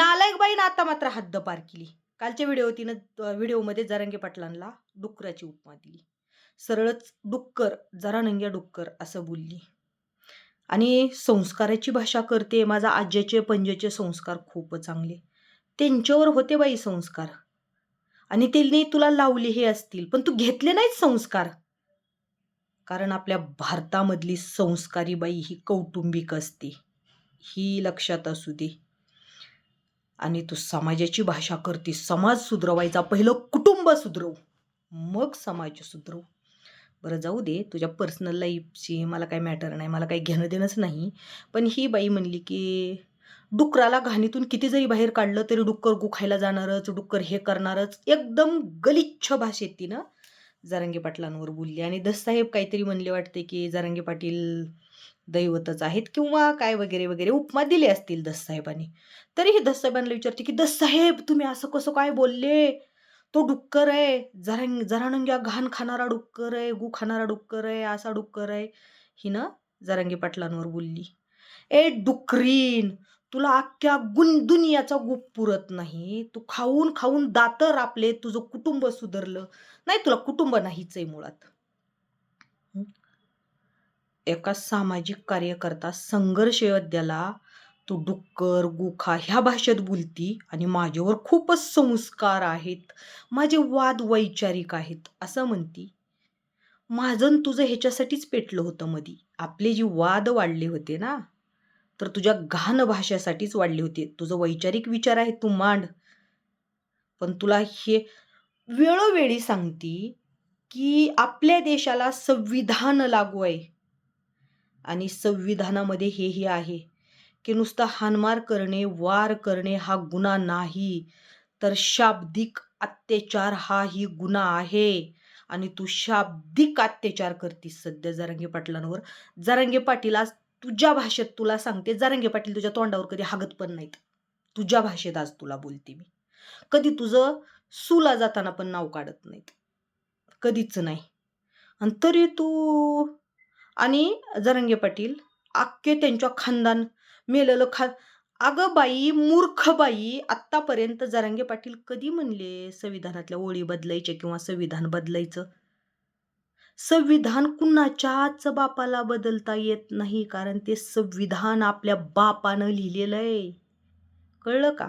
नालायक बाईनं आता मात्र हद्द पार केली. कालच्या व्हिडिओ तिनं व्हिडिओमध्ये जरांगे पाटलांना डुक्कराची उपमा दिली. सरळच डुक्कर जरा नंग्या डुक्कर असं बोलली. आणि संस्काराची भाषा करते माझा आज्याचे पंजेचे संस्कार खूप चांगले. त्यांच्यावर होते बाई संस्कार. आणि त्यांनी तुला लावले हे असतील पण तू घेतले नाहीत संस्कार. कारण आपल्या भारतामधली संस्कारी बाई ही कौटुंबिक असते. ही लक्षात असू दे. आणि तू समाजाची भाषा करते समाज सुधरवायचा पहिलं कुटुंब सुधरव. मग समाज सुधरव. बरं जाऊ दे तुझ्या पर्सनल लाईफची मला काही मॅटर नाही मला काही घेणं देणंच नाही. पण ही बाई म्हणली की डुकराला घाणीतून किती जरी बाहेर काढलं तरी डुक्कर गुखायला जाणारच डुक्कर हे करणारच. एकदम गलिच्छ भाषेत तिनं जरंगी पाटलांवर बोलली. आणि दससाहेब काहीतरी म्हणले वाटते की जरंगी पाटील दैवतच आहेत किंवा काय वगैरे वगैरे उपमा दिले असतील दससाहेबांनी तरीही दससाहेबांना विचारते की दससाहेब तुम्ही असं कसं काय बोलले? तो डुक्कर आहे. जरा जरानंग्या घाण खाणारा डुक्कर आहे गु खाणारा डुक्कर आहे असा डुक्कर आहे. हिनं जरांगे पाटलांवर बोलली. ए डुकरीन तुला अख्ख्या गुण दुनियाचा गुप पुरत नाही. तू खाऊन खाऊन दातर आपले तुझं कुटुंब सुधरलं. नाही तुला कुटुंब नाहीच आहे मुळात. एका सामाजिक कार्यकर्ता संघर्ष योद्ध्याला तू डुक्कर गुखा ह्या भाषेत बोलती आणि माझ्यावर खूपच संस्कार आहेत. माझे वाद वैचारिक आहेत असं म्हणती. माझं तुझं ह्याच्यासाठीच पेटलं होतं मधी. आपले जे वाद वाढले होते ना? तर तुझ्या घाण भाषेसाठीच वाढली होती. तुझं वैचारिक विचार आहे तू मांड. पण तुला हे वेळोवेळी सांगती की आपल्या देशाला संविधान लागू आहे. आणि संविधानामध्ये हेही आहे की नुसतं हानमार करणे वार करणे हा गुन्हा नाही तर शाब्दिक अत्याचार हा ही गुन्हा आहे. आणि तू शाब्दिक अत्याचार करतीस. सध्या जरंगे पाटलांवर. जरंगे पाटील आज तुझ्या भाषेत तुला सांगते जारंगे पाटील तुझ्या तोंडावर कधी हागत पण नाहीत. तुझ्या भाषेत आज तुला बोलते मी. कधी तुझं सुला जाताना पण नाव काढत नाहीत. कधीच नाही. आणि तरी तू आणि जरंगे पाटील अख्खे त्यांच्या खानदान मेलेलं खा अगं बाई मूर्ख बाई आत्तापर्यंत जरांगे पाटील कधी म्हणले संविधानातल्या ओळी बदलायच्या किंवा संविधान बदलायचं? संविधान कुणाच्याच बापाला बदलता येत नाही? कारण ते संविधान आपल्या बापानं लिहिलेलं आहे. कळलं का?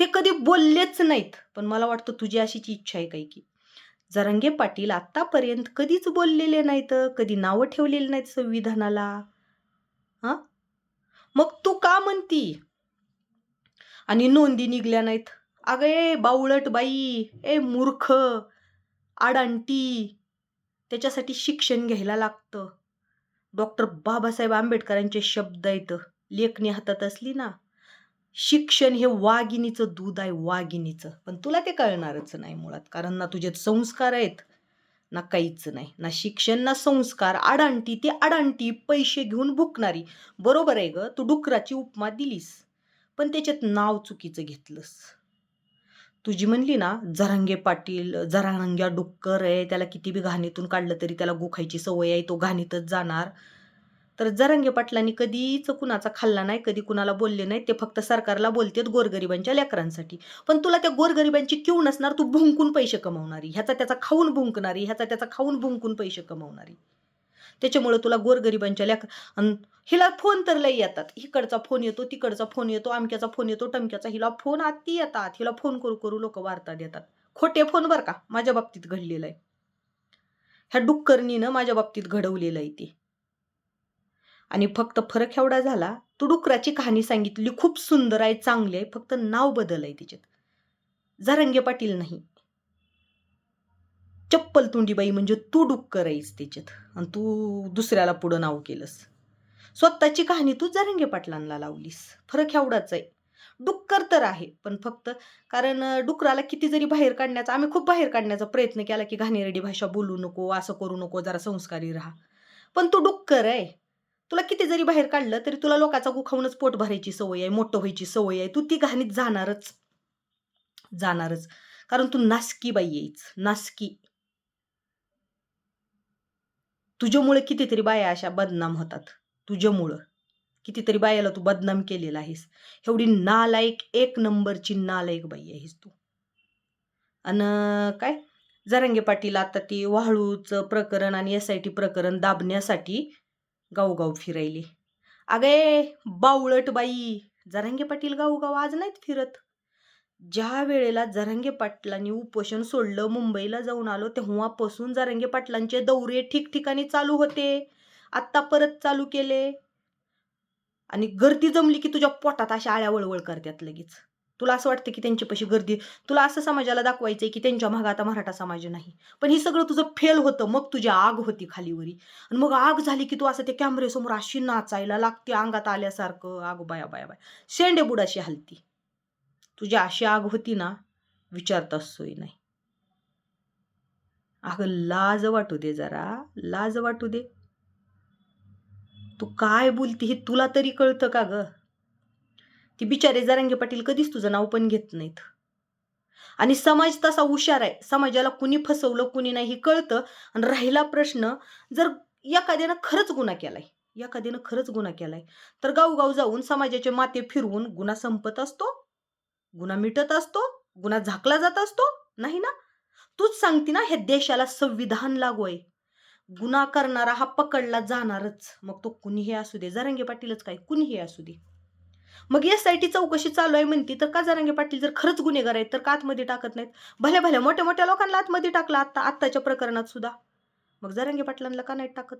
ते कधी बोललेच नाहीत. पण मला वाटतं तुझी अशीच इच्छा आहे काही की. जरंगे पाटील आत्तापर्यंत कधीच बोललेले नाहीत. कधी नावं ठेवलेली नाहीत संविधानाला. हा? मग तू का म्हणती? आणि नोंदी निघल्या नाहीत. अगं ए बावळट बाई ए मूर्ख आडांटी त्याच्यासाठी शिक्षण घ्यायला लागतं. डॉक्टर बाबासाहेब आंबेडकरांचे शब्द आहेत. लेखणी हातात असली ना शिक्षण हे वाघिणीचं दूध आहे वाघिणीचं. पण तुला ते कळणारच नाही मुळात कारण ना तुझे संस्कार आहेत ना काहीच नाही. ना शिक्षण ना संस्कार आडांटी ती आडांटी पैसे घेऊन भुकणारी. बरोबर आहे ग तू डुकराची उपमा दिलीस पण त्याच्यात नाव चुकीचं घेतलंस. तुझी म्हणली ना झरांगे पाटील झरांग्या डुक्कर आहे त्याला किती बी घाणीतून काढलं तरी त्याला गुखायची सवय आहे तो घाणीतच जाणार. तर जरांगे पाटलांनी कधीच कुणाचा खाल्ला नाही कधी कुणाला बोलले नाही ते फक्त सरकारला बोलतेत गोरगरिबांच्या लेकरांसाठी. पण तुला त्या गोरगरिबांची क्यू नसणार तू भुंकून पैसे कमावणारी ह्याचा त्याचा खाऊन भुंकणारी ह्याचा त्याचा खाऊन भुंकून पैसे कमावणारी. त्याच्यामुळं तुला गोरगरिबांच्या लेख अन हिला फोन तर लई येतात. इकडचा फोन येतो तिकडचा फोन येतो आमक्याचा फोन येतो टमक्याचा. हिला फोन आत्ती येतात. हिला फोन करू करू लोक वार्ता देतात. खोटे फोन बरं का? माझ्या बाबतीत घडलेलं आहे. ह्या डुक्करणीनं माझ्या बाबतीत घडवलेलं आहे ते. आणि फक्त फरक एवढा झाला तू डुकराची कहाणी सांगितली खूप सुंदर आहे चांगली आहे फक्त नाव बदल आहे तिच्यात. जरंगे पाटील नाही. चप्पल तुंडीबाई म्हणजे तू डुक्कर आहेस त्याच्यात आणि तू दुसऱ्याला पुढं नाव केलंस. स्वतःची कहाणी तू जरंगे पाटलांना लावलीस. फरक एवढाच आहे. डुक्कर तर आहे पण फक्त कारण डुकराला किती जरी बाहेर काढण्याचा आम्ही खूप बाहेर काढण्याचा प्रयत्न केला की घाणेरडी भाषा बोलू नको असं करू नको जरा संस्कारी राहा. पण तू डुक्कर आहे. तुला किती जरी बाहेर काढलं तरी तुला लोकाचा गुखावूनच पोट भरायची सवय आहे मोठं व्हायची सवय आहे. तू ती घाणीत जाणारच. जाणारच. कारण तू नासकी बाई यायच नासकी. तुझ्यामुळे कितीतरी बाया अशा बदनाम होतात. तुझ्यामुळं. कितीतरी बायाला तू बदनाम केलेला आहेस. एवढी नालायक एक नंबरची नालायक बाई आहेस तू. आणि काय? जरांगे पाटील आता ती वाळूचं प्रकरण आणि एस आय टी प्रकरण दाबण्यासाठी गावगाव फिरायली. अगे बावळट बाई. जरांगे पाटील गावगाव आज नाहीत फिरत. ज्या वेळेला जरांगे पाटलांनी उपोषण सोडलं मुंबईला जाऊन आलो तेव्हापासून जरांगे पाटलांचे दौरे ठिकठिकाणी चालू होते. आत्ता परत चालू केले. आणि गर्दी जमली की तुझ्या पोटात अशा आळ्या वळवळ करतात लगेच. तुला असं वाटतं की त्यांच्यापाशी गर्दी तुला असं समाजाला दाखवायचं आहे की त्यांच्या मागं आता मराठा समाज नाही. पण हे सगळं तुझं फेल होतं मग तुझी आग होती खालीवरी. आणि मग आग झाली की तू असं त्या कॅमेरेसमोर अशी नाचायला लागते अंगात आल्यासारखं. आग बाया बाया बाया. शेंडे बुडाशी हलती. तुझी अशी आग होती ना विचारता सोय नाही. अगं लाज वाटू दे जरा लाज वाटू दे. तू काय बोलती हे तुला तरी कळतं का ग? ती बिचारे जरांगे पाटील कधीच तुझं नाव पण घेत नाहीत. आणि समाज तसा हुशार आहे. समाजाला कुणी फसवलं कुणी नाही हे कळतं. आणि राहिला प्रश्न जर एखाद्यानं खरंच गुन्हा केलाय एखाद्यानं खरंच गुन्हा केलाय तर गावगाव जाऊन समाजाचे माते फिरवून गुन्हा संपत असतो. गुन्हा मिटत असतो गुन्हा झाकला जात असतो नाही ना? तूच सांगते ना हे देशाला संविधान लागू आहे. गुन्हा करणारा हा पकडला जाणारच. मग तो कुणीही असू दे जरांगे पाटीलच काय? कुणीही असू दे. मग एस आय टी चौकशी चालू आहे म्हणते तर का जरांगे पाटील जर खरंच गुन्हेगार आहेत तर का आतमध्ये टाकत नाहीत? भल्या भल्या मोठ्या मोठ्या लोकांना आतमध्ये टाकला आता आत्ताच्या प्रकरणात सुद्धा. मग जरंगे पाटलांना का नाही टाकत?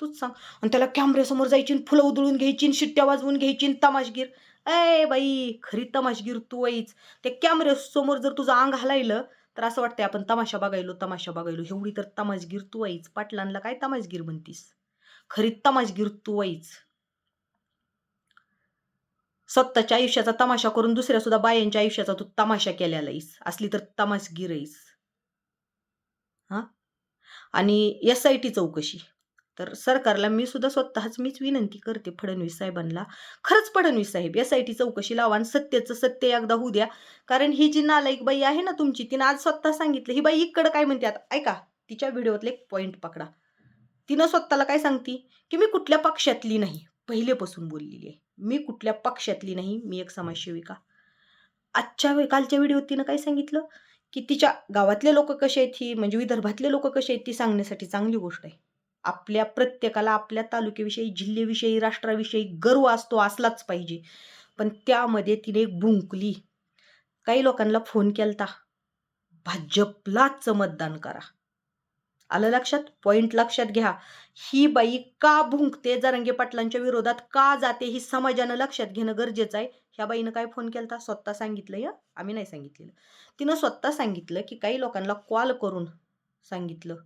तूच सांग. आणि त्याला कॅमेऱ्यासमोर जायची फुलं उधळून घ्यायची शिट्ट्या वाजवून घ्यायची तमाशगीर. ए बाई खरी तमाशगीर तू वईच ते कॅमेऱ्यासमोर जर तुझं अंग हलायलं तर असं वाटतंय आपण तमाशा बघायलो तमाशा बघायलो. एवढी तर तमाशगीर तू आईच पाटलांना काय तमाशगीर म्हणतीस? खरी तमाशगीर तू आईच स्वतःच्या आयुष्याचा तमाशा करून दुसऱ्या सुद्धा बायांच्या आयुष्याचा तू तमाशा केलेला आहेस. असली तर तमाशगीर आहेस हा? आणि एस आय टी चौकशी. तर सरकारला मी सुद्धा स्वतःच मीच विनंती करते फडणवीस साहेबांना. खरंच फडणवीस साहेब एस आय टी चौकशी लावा आणि सत्याचं सत्य एकदा होऊ द्या. कारण ही जी नालायक बाई आहे ना तुमची तिनं आज स्वतः सांगितलं ही बाई इकडं काय म्हणते आता? ऐका तिच्या व्हिडिओतले एक पॉईंट पकडा. तिनं स्वतःला काय सांगती? की मी कुठल्या पक्षातली नाही पहिलेपासून बोललेली आहे. मी कुठल्या पक्षातली नाही मी एक समाजसेविका. आजच्या वे- कालच्या व्हिडिओत तिनं काय सांगितलं? की तिच्या गावातले लोक कसे आहेत ही म्हणजे विदर्भातले लोक कसे आहेत ती सांगण्यासाठी चांगली गोष्ट आहे. आपल्या प्रत्येकाला आपल्या तालुक्याविषयी जिल्ह्याविषयी राष्ट्राविषयी गर्व असतो असलाच पाहिजे. पण त्यामध्ये तिने एक भुंकली काही लोकांना फोन केलता भाजपलाच मतदान करा. आलं लक्षात? पॉईंट लक्षात घ्या. ही बाई का भुंकते? जरंगे पाटलांच्या विरोधात का जाते? ही समाजानं लक्षात घेणं गरजेचं आहे. ह्या बाईनं काय फोन केलता? स्वतः सांगितलं या आम्ही नाही सांगितलेलं. तिनं स्वतः सांगितलं की काही लोकांना कॉल करून सांगितलं.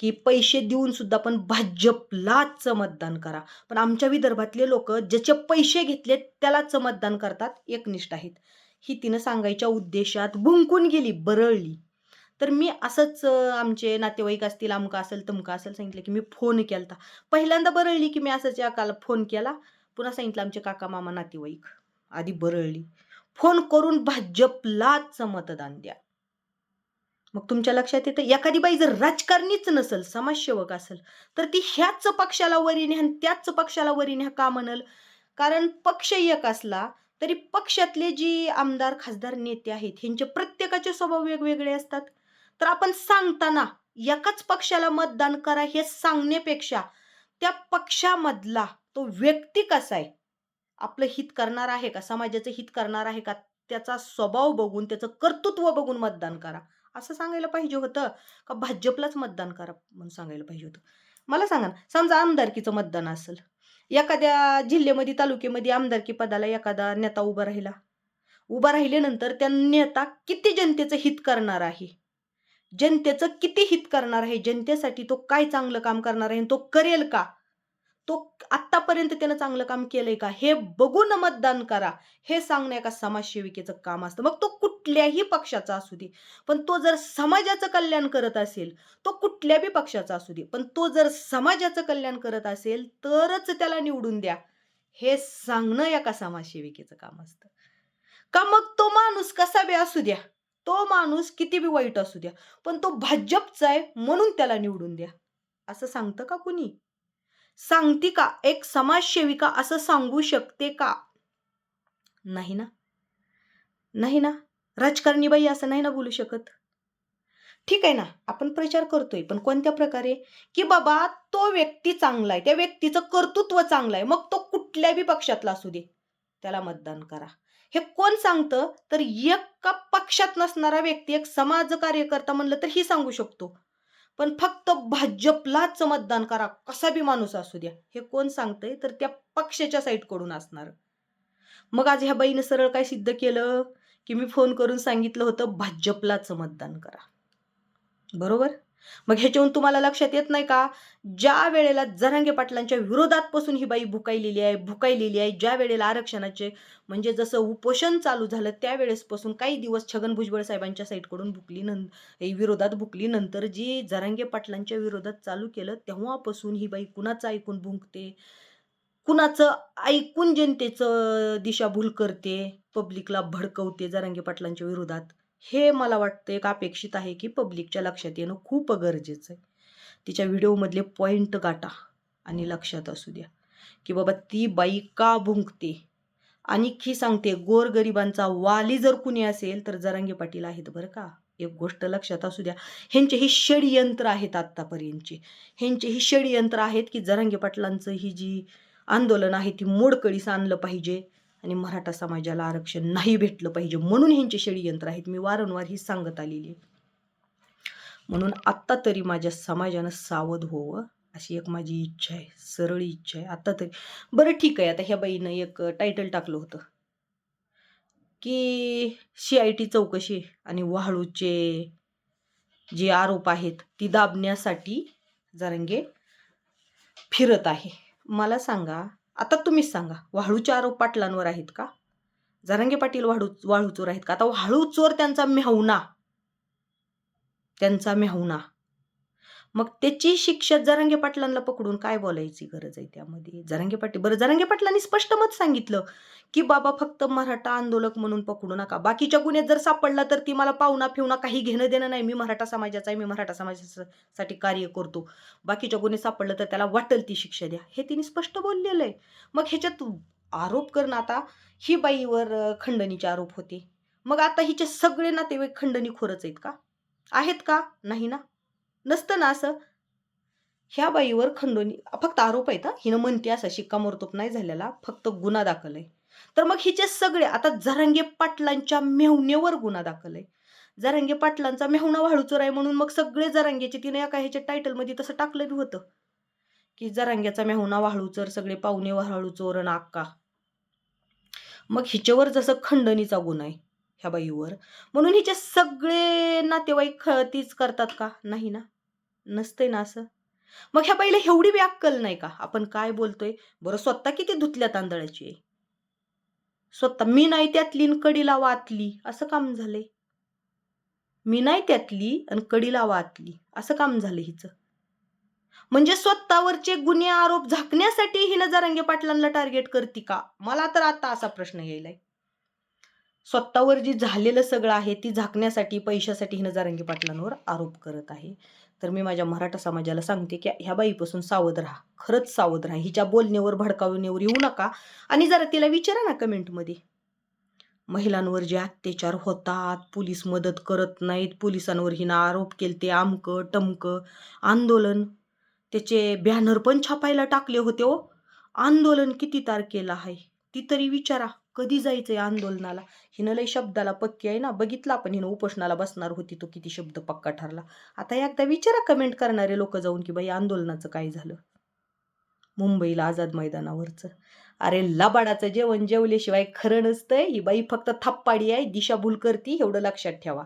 की पैसे देऊन सुद्धा पण भाजपलाच मतदान करा. पण आमच्या विदर्भातले लोक ज्याचे पैसे घेतले त्यालाच मतदान करतात एकनिष्ठ आहेत. ही तिनं सांगायच्या उद्देशात भुंकून गेली बरळली. तर मी असंच आमचे नातेवाईक असतील अमका असेल तमका असेल सांगितलं की मी फोन केलता. पहिल्यांदा बरळली की मी असंच या काल फोन केला. पुन्हा सांगितलं आमचे काका मामा नातेवाईक. आधी बरळली. फोन करून भाजपलाच मतदान द्या. मग तुमच्या लक्षात येतं एखादी बाई जर राजकारणीच नसेल समाजसेवक असेल तर ती ह्याच पक्षाला वरी न्या त्याच पक्षाला वरी न्या का म्हणल? कारण पक्ष एक असला तरी पक्षातले जी आमदार खासदार नेते आहेत ह्यांचे प्रत्येकाचे स्वभाव वेगवेगळे असतात. तर आपण सांगताना एकाच पक्षाला मतदान करा हे सांगण्यापेक्षा त्या पक्षामधला तो व्यक्ती कसा आहे? आपलं हित करणार आहे का? समाजाचं हित करणार आहे का? त्याचा स्वभाव बघून त्याचं कर्तृत्व बघून मतदान करा. असं सांगायला पाहिजे होतं का भाजपलाच मतदान करा म्हणून सांगायला पाहिजे होतं. मला सांगा ना समजा आमदारकीचं मतदान असेल एखाद्या जिल्ह्यामध्ये तालुक्यामध्ये आमदारकी पदाला एखादा नेता उभा राहिला. उभा राहिल्यानंतर त्या नेता किती जनतेचं हित करणार आहे? जनतेचं किती हित करणार आहे? जनतेसाठी तो काय चांगलं काम करणार आहे? आणि तो करेल का? तो आत्तापर्यंत त्यानं चांगलं काम केलंय का? हे बघून मतदान करा. हे सांगणं एका समाजसेविकेचं काम असतं. मग तो कुठल्याही पक्षाचा असू दे पण तो जर समाजाचं कल्याण करत असेल तो कुठल्या बी पक्षाचा असू दे पण तो जर समाजाचं कल्याण करत असेल तरच त्याला निवडून द्या. हे सांगणं एका समाजसेविकेचं काम असतं. का मग तो माणूस कसा बी असू द्या तो माणूस किती बी वाईट असू द्या पण तो भाजपचा आहे म्हणून त्याला निवडून द्या. असं सांगतं का कुणी? सांगती का? एक समाजसेविका असं सांगू शकते का? नाही ना. नाही ना. राजकारणी बाई असं नाही ना बोलू शकत. ठीक आहे ना. आपण प्रचार करतोय. पण कोणत्या प्रकारे? की बाबा तो व्यक्ती चांगला आहे. त्या व्यक्तीचं कर्तृत्व चांगलं आहे. मग तो कुठल्याही पक्षातला असू दे. त्याला मतदान करा. हे कोण सांगतं? तर एका पक्षात नसणारा व्यक्ती एक समाज कार्यकर्ता म्हणलं तर ही सांगू शकतो. पण फक्त भाजपलाच मतदान करा कसा बी माणूस असू द्या. हे कोण सांगतंय? तर त्या पक्षाच्या साईडकडून असणार. मग आज ह्या बाईनं सरळ काय सिद्ध केलं? की मी फोन करून सांगितलं होतं भाजपलाच मतदान करा. बरोबर? मग ह्याच्याहून तुम्हाला लक्षात येत नाही का? ज्या वेळेला जरांगे पाटलांच्या विरोधात पासून ही बाई भुकायलेली आहे भुकायलेली आहे ज्या वेळेला आरक्षणाचे म्हणजे जसं उपोषण चालू झालं त्यावेळेसपासून काही दिवस छगन भुजबळ साहेबांच्या साईडकडून भुकली नं विरोधात भुकली. नंतर जी जरांगे पाटलांच्या विरोधात चालू केलं तेव्हापासून ही बाई कुणाचं ऐकून भुंकते? कुणाचं ऐकून जनतेचं दिशाभूल करते? पब्लिकला भडकवते जरांगे पाटलांच्या विरोधात. हे मला वाटतं एक अपेक्षित आहे की पब्लिकच्या लक्षात येणं खूप गरजेचं आहे. तिच्या व्हिडिओमधले पॉईंट गाठा आणि लक्षात असू द्या. की बाबा ती बाई का भुंकते? आणि ही सांगते गोरगरिबांचा वाली जर कुणी असेल तर जरांगे पाटील आहेत बरं का? एक गोष्ट लक्षात असू द्या. ह्यांचे ही षडयंत्र आहेत आत्तापर्यंतचे ह्यांचे ही षडयंत्र आहेत की जरांगे पाटलांचं ही जी आंदोलन आहे ती मोडकळीस आणलं पाहिजे. आणि मराठा समाजाला आरक्षण नाही भेटलं पाहिजे म्हणून ह्यांचे षडयंत्र आहेत. मी वारंवार ही सांगत आलेली आहे. म्हणून आत्ता तरी माझ्या समाजानं सावध होवं अशी एक माझी इच्छा आहे सरळ इच्छा आहे. आत्ता तरी. बरं ठीक आहे आता ह्या बाईनं एक टायटल टाकलं होतं. की सी आय टी चौकशी आणि वाळूचे जे आरोप आहेत ती दाबण्यासाठी जरंगे फिरत आहे. मला सांगा आता तुम्हीच सांगा वाळूचे आरोप पाटलांवर आहेत का? जरंगे पाटील वाळू वाळू चोर आहेत का? आता वाळू चोर त्यांचा मेहवना त्यांचा मेहवना मग त्याची शिक्षा जरांगे पाटलांना पकडून काय बोलायची गरज आहे त्यामध्ये? जरांगे पाटील बरं जरांगे पाटलांनी स्पष्ट मत सांगितलं की बाबा फक्त मराठा आंदोलक म्हणून पकडू नका. बाकीच्या गुन्ह्यात जर सापडला तर ती मला पाहुणा फिवणा काही घेणं देणं नाही. मी मराठा समाजाचा आहे मी मराठा समाजासाठी कार्य करतो. बाकीच्या गुन्हे सापडलं तर त्याला वाटेल ती शिक्षा द्या. हे तिने स्पष्ट बोललेलं आहे. मग ह्याच्यात आरोप करणं आता ही बाईवर खंडणीचे आरोप होते. मग आता हिचे सगळे नातेवाईक खंडणी खोरच आहेत का? आहेत का? नाही ना? नसतं ना असं? ह्या बाईवर खंडणी फक्त आरोप आहेत हिनं म्हणते असा शिक्कामोर्तब नाही झालेला फक्त गुन्हा दाखल आहे. तर मग हिचे सगळे आता झरंगे पाटलांच्या मेहनेवर गुन्हा दाखल आहे. जरांगे पाटलांचा मेहुणा वाळूचोर आहे म्हणून मग सगळे जरांगेचे तिने एका ह्याच्या टायटलमध्ये तसं टाकलं बी होतं. की जरांग्याचा मेहुणा वाळूचोर सगळे पाहुणे वाळूचोर आणि अक्का मग हिच्यावर जसं खंडणीचा गुन्हा आहे ह्या बाईवर म्हणून हिचे सगळे नातेवाईक तीच करतात का? नाही ना? नसते ना असं? मग ह्या पहिले एवढी व्याक्कल नाही का? आपण काय बोलतोय? बरं स्वतः किती धुतल्या तांदळाची? आहे स्वतः मी नाही त्यातली आणि कडीला वाचली असं काम झालंय. मी नाही त्यातली आणि कडीला वाचली असं काम झालं हिचं. म्हणजे स्वतःवरचे गुन्हे आरोप झाकण्यासाठी हिनं जरांगे पाटलांना टार्गेट करते का? मला तर आता असा प्रश्न यायलाय. स्वतःवर जी झालेलं सगळं आहे ती झाकण्यासाठी पैशासाठी हिनं जारंगी पाटलांवर आरोप करत आहे. तर मी माझ्या मराठा समाजाला सांगते की ह्या बाईपासून सावध राहा. खरंच सावध राहा. हिच्या बोलण्यावर भडकावण्यावर येऊ नका आणि जरा तिला विचारा ना कमेंटमध्ये. महिलांवर जे अत्याचार होतात पोलीस मदत करत नाहीत पोलिसांवर हिनं आरोप केले ते आमकं टमकं आंदोलन. त्याचे बॅनर पण छापायला टाकले होते हो. आंदोलन किती तारखेला आहे? ती तरी विचारा. कधी जायचंय आंदोलनाला? हिनं लय शब्दाला पक्की आहे ना. बघितलं आपण हिनं उपोषणाला बसणार होती तो किती शब्द पक्का ठरला. आता एकदा विचारा कमेंट करणारे लोक जाऊन की बाई आंदोलनाचं काय झालं? मुंबईला आझाद मैदानावरचं. अरे लबाडाचं जेवण जेवल्याशिवाय खरं नसतंय. ही बाई फक्त थप्पाडी आहे दिशाभूल करती एवढं लक्षात ठेवा.